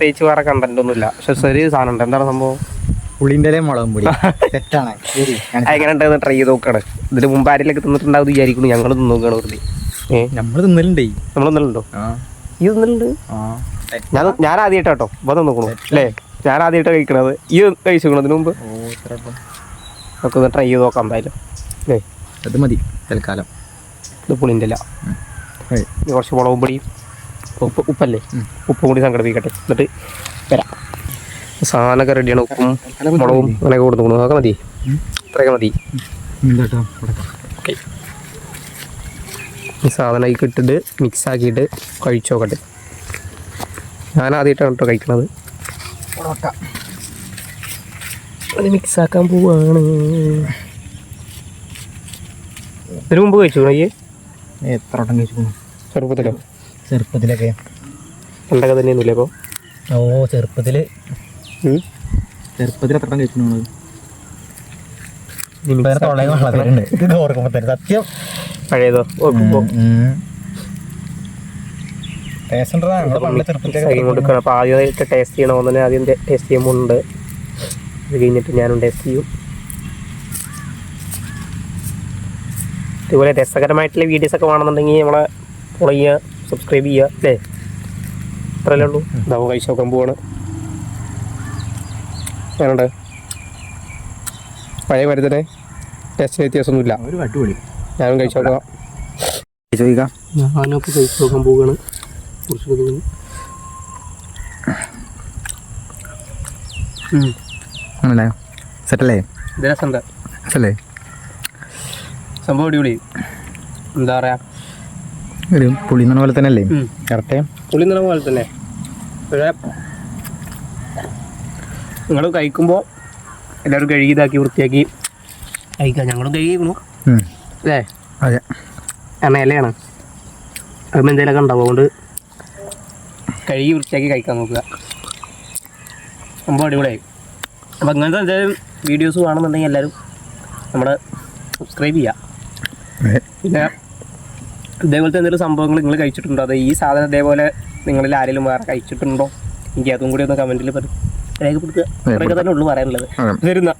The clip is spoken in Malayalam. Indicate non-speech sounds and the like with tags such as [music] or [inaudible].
പ്രത്യേകിച്ച് വേറെ കണ്ടന്റ് ഒന്നുമില്ല. പക്ഷെ ചെറിയ സാധനം ഉണ്ട് എന്താണ് സംഭവം? പുളിന്റെ മുളകും പൊടി. [laughs] തെറ്റാണ്. എങ്ങനെ ഉണ്ടെന്ന് ട്രൈ ചെയ്ത് നോക്കാണ്. ഇതിന് മുമ്പ് ആരെങ്കിലും തിന്നിട്ടുണ്ടാവും വിചാരിക്കുന്നു. ഞങ്ങൾ തിന്നോക്കാണ് വെറുതെ. നമ്മൾ തിന്നലുണ്ടേ. നമ്മൾ തിന്നലുണ്ടോ? ഈ തിന്നലുണ്ട്? ഞാൻ ഞാൻ ആദ്യമായിട്ടോ ഇപ്പൊ നോക്കണു. അല്ലേ? ഞാൻ ആദ്യമായിട്ട് കഴിക്കണത്. ഈ കഴിച്ചിരിക്കണു ഇതിനു മുമ്പ്? നമുക്ക് ട്രൈ ചെയ്ത് നോക്കാം എന്തായാലും. അല്ലേ? അത് മതി തൽക്കാലം. ഇത് പുളിന്റെ കുറച്ച് മുളകും പൊടിയും ഉപ്പ് ഉപ്പല്ലേ. ഉപ്പും കൂടി സംഘടിപ്പിക്കട്ടെ. എന്നിട്ട് വരാം. സാധനമൊക്കെ റെഡിയാണ് ഉപ്പും മുളകും അങ്ങനെയൊക്കെ കൊടുത്തു അതൊക്കെ മതി. അത്രയൊക്കെ മതി. ഓക്കെ. ഈ സാധനമൊക്കെ ഇട്ടിട്ട് മിക്സ് ആക്കിയിട്ട് കഴിച്ചു നോക്കട്ടെ. ഞാൻ ആദ്യമായിട്ടാണ് കേട്ടോ കഴിക്കണത്. അത് മിക്സ് ആക്കാൻ പോവാണ്. ഇതിനു മുമ്പ് കഴിച്ചു എത്ര വട്ടം കഴിച്ചു ചെറുപ്പത്തിലോ? ചെറുപ്പത്തിലൊക്കെ. പണ്ടൊക്കെ തന്നെയൊന്നുമില്ലേ അപ്പോൾ? ഓ ചെറുപ്പത്തിൽ. ചെറുപ്പത്തിൽ എത്ര ഇത് തന്നെ സത്യം. പഴയതോ? അപ്പോൾ ആദ്യമായിട്ട് ടേസ്റ്റ് ചെയ്യണമെന്ന് തന്നെ ആദ്യം ടേസ്റ്റ് ചെയ്യുമ്പോണ്ട്. അത് കഴിഞ്ഞിട്ട് ഞാനും ടേസ്റ്റ് ചെയ്യും. ഇതുപോലെ രസകരമായിട്ടുള്ള വീഡിയോസ് ഒക്കെ വേണമെന്നുണ്ടെങ്കിൽ നമ്മളെ ഫോളോ ചെയ്യുക സബ്സ്ക്രൈബ് ചെയ്യുക അല്ലേ? അത്രയല്ലേ ഉള്ളൂ. ഇതാവും കഴിച്ച് നോക്കാൻ പോവാണ്. ഞാനുണ്ട് പഴയ മരുന്നിന് ടെസ്റ്റ് വ്യത്യാസമൊന്നുമില്ല. ഞാനും കഴിച്ചു നോക്കാം ചോദിക്കാം ഞാനപ്പോൾ കഴിച്ച് നോക്കാൻ പോവുകയാണ് കുറച്ച് ആണല്ലേ? സെറ്റല്ലേ? ഇത് രസമുണ്ട് സെറ്റല്ലേ? സംഭവം അടിപൊളി. എന്താ പറയാ? ഒരു പുളി എന്ന പോലെ തന്നെ അല്ലേ. കറക്റ്റ്? പുളി നിറം പോലെ തന്നെ. പക്ഷേ നിങ്ങൾ കഴിക്കുമ്പോൾ എല്ലാവരും കഴുകി ഇതാക്കി വൃത്തിയാക്കി കഴിക്കാം. ഞങ്ങളും കഴുകിക്കണു അല്ലേ? അതെ. കാരണം ഇലയാണ്. അതുമ്പോൾ എന്തെങ്കിലുമൊക്കെ ഉണ്ടാവും. അതുകൊണ്ട് കഴുകി വൃത്തിയാക്കി കഴിക്കാൻ നോക്കുക. സംഭവം അടിപൊളിയായി. അപ്പോൾ അങ്ങനത്തെ എന്തെങ്കിലും വീഡിയോസ് കാണുന്നുണ്ടെങ്കിൽ എല്ലാവരും നമ്മുടെ സബ്സ്ക്രൈബ് ചെയ്യുക. പിന്നെ ഇതേപോലത്തെ എന്തെങ്കിലും സംഭവങ്ങൾ നിങ്ങൾ കഴിച്ചിട്ടുണ്ടോ? അത് ഈ സാധനം ഇതേപോലെ നിങ്ങളിൽ ആരെങ്കിലും വേറെ കഴിച്ചിട്ടുണ്ടോ? എനിക്ക് അതും കൂടി ഒന്ന് കമന്റിൽ രേഖപ്പെടുത്തുക. അത്രയൊക്കെ തന്നെ ഉള്ളു പറയാനുള്ളത്. വരുന്ന.